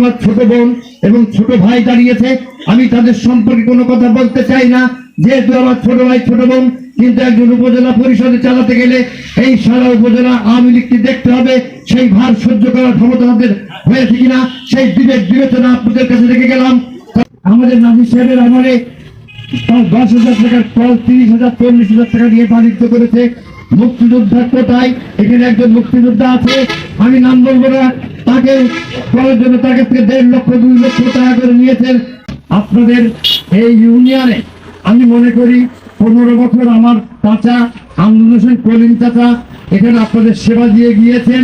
আমার ছোট বোন এবং ছোট ভাই দাঁড়িয়েছে। আমি তাদের সম্পর্কে কোনো কথা বলতে চাই না। যেহেতু আমার ছোট ভাই, ছোট বোন, কিন্তু একজন উপজেলা পরিষদে চালাতে গেলে এই সারা উপজেলা আওয়ামী লীগকে দেখতে হবে, সেই ভার সহ্য করার ক্ষমতা আমাদের হয়েছে কিনা, সেই বিবেক বিবেচনা আপনাদের কাছে রেখে গেলাম। আমাদের নাজির সাহেবের আমলে দশ হাজার টাকার কল, তিরিশ হাজার, চল্লিশ হাজার টাকা দিয়ে বাণিজ্য করেছে। মুক্তিযোদ্ধার কোটায় এখানে একজন মুক্তিযোদ্ধা আছে। আমি নাম বলব না। তাকে করার জন্য তার কাছ থেকে দেড় লক্ষ, দুই লক্ষ টাকা করে নিয়েছেন আপনাদের এই ইউনিয়নে। আমি মনে করি পনেরো বছর আমার চাচা আন্দোলন হোসেন চাচা এখানে আপনাদের সেবা দিয়ে গিয়েছেন।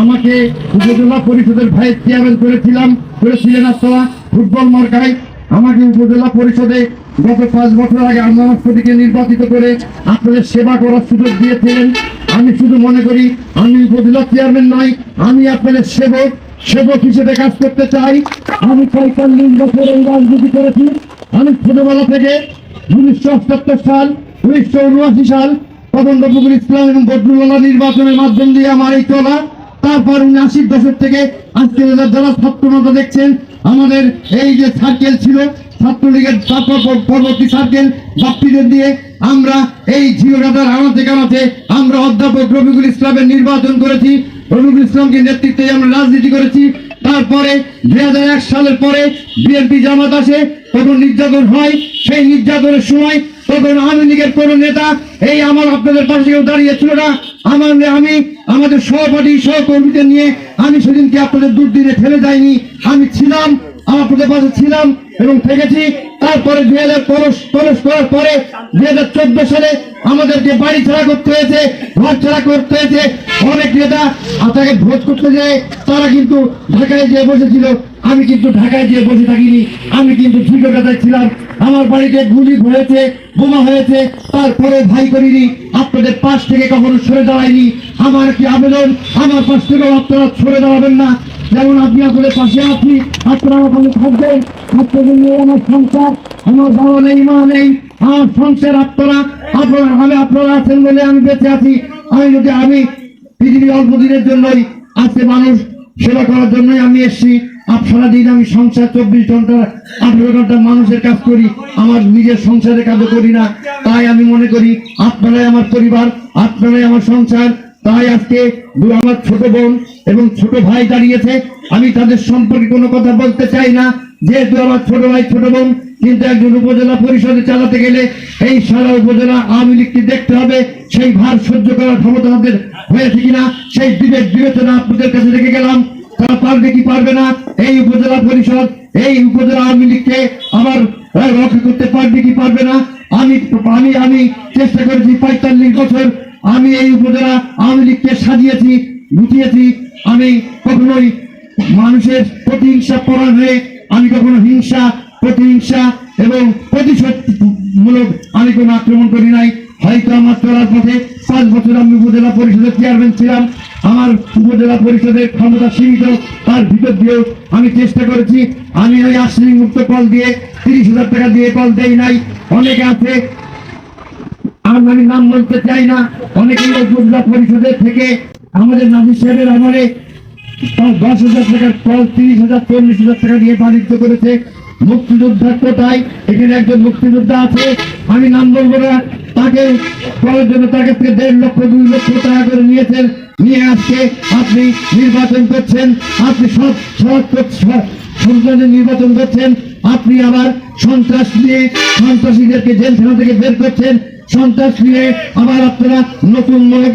আমাকে উপজেলা পরিষদের ভাইস চেয়ারম্যান করেছিলাম, করেছিলেন আপনারা ফুটবল মার্কায়। আমাকে উপজেলা পরিষদে গত পাঁচ বছর আগে আন্দোলনকে নির্বাচিত করে আপনাদের সেবা করার সুযোগ দিয়েছিলেন। আমি শুধু মনে করি, আমি উপজেলা চেয়ারম্যান নয় আমি আপনাদের সেবক সেবক হিসেবে কাজ করতে চাই। আমি রাজনীতি করেছি। আমি ছোটবেলা থেকে উনিশশো অষ্টাত্তর সাল, উনিশশো উনআশি সাল তখন রফিকুল ইসলাম এবং বদরুল্লাহ নির্বাচনের মাধ্যম দিয়ে আমার এই চলা। তারপর উনআশির দশক থেকে আজকে যারা ছাত্রনেতা দেখছেন, আমাদের এই যে সার্কেল ছিল ছাত্রলীগের পর- পরবর্তী সার্কেল বাপ্তিদের দিয়ে আমরা এই জিওডাটার আনাতে কানাতে আমরা অধ্যাপক রফিকুল ইসলামের নির্বাচন করেছি। রফিকুল ইসলামকে নেতৃত্বে আমরা রাজনীতি করেছি। তারপরে দুই সালের পরে বিএনপি জামাত আসে, তখন নির্যাতন হয়। সেই নির্যাতনের সময় তখন আওয়ামী লীগের কোন নেতা, এই আমার আপনাদের পাশে কেউ দাঁড়িয়ে ছিল না। আমার আমি আমাদের সহপাঠী সহকর্মীদের নিয়ে আমি সেদিনকে আপনাদের দুর্দিনে ফেলে যাইনি। আমি ছিলাম আপনাদের পাশে ছিলাম এবং থেকেছি। তারপরে দুই হাজার পরশ করার পরে দুই হাজার চোদ্দ সালে আমাদেরকে বাড়ি ছাড়া করতে হয়েছে, ঘর ছাড়া করতে হয়েছে। অনেক নেতা তাকে ভোট করতে যায়, তারা কিন্তু ঢাকায় যেয়ে বসেছিল। আমি কিন্তু ঢাকায় যেয়ে বসে থাকিনি। আমি কিন্তু ঝিকোটাতে ছিলাম। আমার বাড়িতে গুলি হয়েছে, বোমা হয়েছে। তারপরে ভাই করিনি, আপনাদের পাশ থেকে কখনো সরে দাঁড়ায়নি আমার কি আবেদন? আমার পাশ থেকেও আপনারা সরে দাঁড়াবেন না। যেমন আপনি আপনাদের পাশে আছি, আপনারা ওখানে থাকবেন। আপনাদের নিয়ে আমার সংসার, আমার বাবা নেই, মা নেই আমার সংসার আপনারা আপনারা, আমি আপনারা আছেন বলে আমি বেঁচে আছি। আমি যদি, আমি পৃথিবী অল্প দিনের জন্যই আজকে মানুষ সেবা করার জন্যই আমি এসেছি, আপ সারাদিন আমি সংসার চব্বিশ ঘণ্টা, আঠেরো ঘণ্টা মানুষের কাজ করি, আমার নিজের সংসারের কাজও করি না। তাই আমি মনে করি, আপনারাই আমার পরিবার, আপনারাই আমার সংসার তাই আজকে দু আমার ছোট বোন এবং ছোট ভাই দাঁড়িয়েছে। আমি তাদের সম্পর্কে কোনো কথা বলতে চাই না। যেহেতু আমার ছোট ভাই ছোট বোন কিন্তু একজন উপজেলা পরিষদে চালাতে গেলে এই সারা উপজেলা আওয়ামী লীগকে দেখতে হবে। সেই ভার সহ্য করার ক্ষমতা আমাদের হয়েছে কিনা সেই বিবেক বিবেচনা আপনাদের কাছে রেখে গেলাম। তারা পারবে কি পারবে না এই উপজেলা পরিষদ এই উপজেলা আওয়ামী লীগকে আহ, রক্ষা করতে পারবে কি পারবে না আমি আমি আমি চেষ্টা করেছি পঁয়তাল্লিশ বছর আমি এই উপজেলা আওয়ামী লীগকে সাজিয়েছি গুছিয়েছি আমি কখনোই মানুষের প্রতিহিংসা পরায়ণ হয়ে, আমি কখনো হিংসা, প্রতিহিংসা এবং প্রতিশোধমূলক আমি কোনো আক্রমণ করি নাই। হয়তো আমার চলার পথে পাঁচ বছর আমি উপজেলা পরিষদের চেয়ারম্যান ছিলাম। আমার উপজেলা পরিষদের ক্ষমতা সীমিত, তার ভিতর দিয়েও আমি চেষ্টা করেছি। আমি ওই আশ্রয় মুক্ত কল দিয়ে তিরিশ হাজার টাকা দিয়ে কল দেই নাই। অনেকে আছে আর আমি নাম বলতে চাই না। অনেকেই ওই পরিষদের থেকে আমাদের নাজির সাহেবের আমলে দশ হাজার টাকার কল তিরিশ হাজার চল্লিশ হাজার টাকা দিয়ে বাণিজ্য করেছে। মুক্তিযোদ্ধার কোটায় এখানে একজন মুক্তিযোদ্ধা আছে। আমি নাম বলব না। তাকে করার জন্য থেকে দেড় লক্ষ দুই লক্ষ টাকা করে নিয়েছেন। নিয়ে আজকে আপনি নির্বাচন করছেন। আপনি সব সব সন্তানের নির্বাচন করছেন। আপনি আবার সন্ত্রাস নিয়ে সন্ত্রাসীদেরকে জেলখানা থেকে বের করছেন। সন্ত্রাস নিয়ে আবার আপনারা নতুন মনে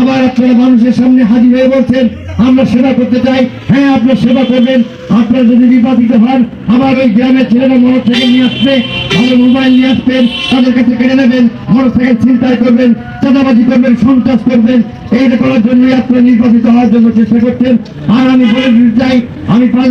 আবার আপনারা মানুষের সামনে হাজির হয়ে বলছেন, আমরা সেবা করতে চাই। হ্যাঁ আপনারা সেবা করবেন। আপনারা যদি নির্বাচিত হন, আবার ওই গ্রামের ছেলেরা মোটর সাইকেল নিয়ে আসবে ভালো মোবাইল নিয়ে আসবেন, তাদের কাছে কেড়ে নেবেন মোটর সাইকেল ছিনতাই করবেন, চাঁদাবাজি করবেন, সন্ত্রাস করবেন। এইটা করার জন্যই আপনারা নির্বাচিত হওয়ার জন্য চেষ্টা করছেন। আর আমি বলে দিতে চাই, আমি পাঁচ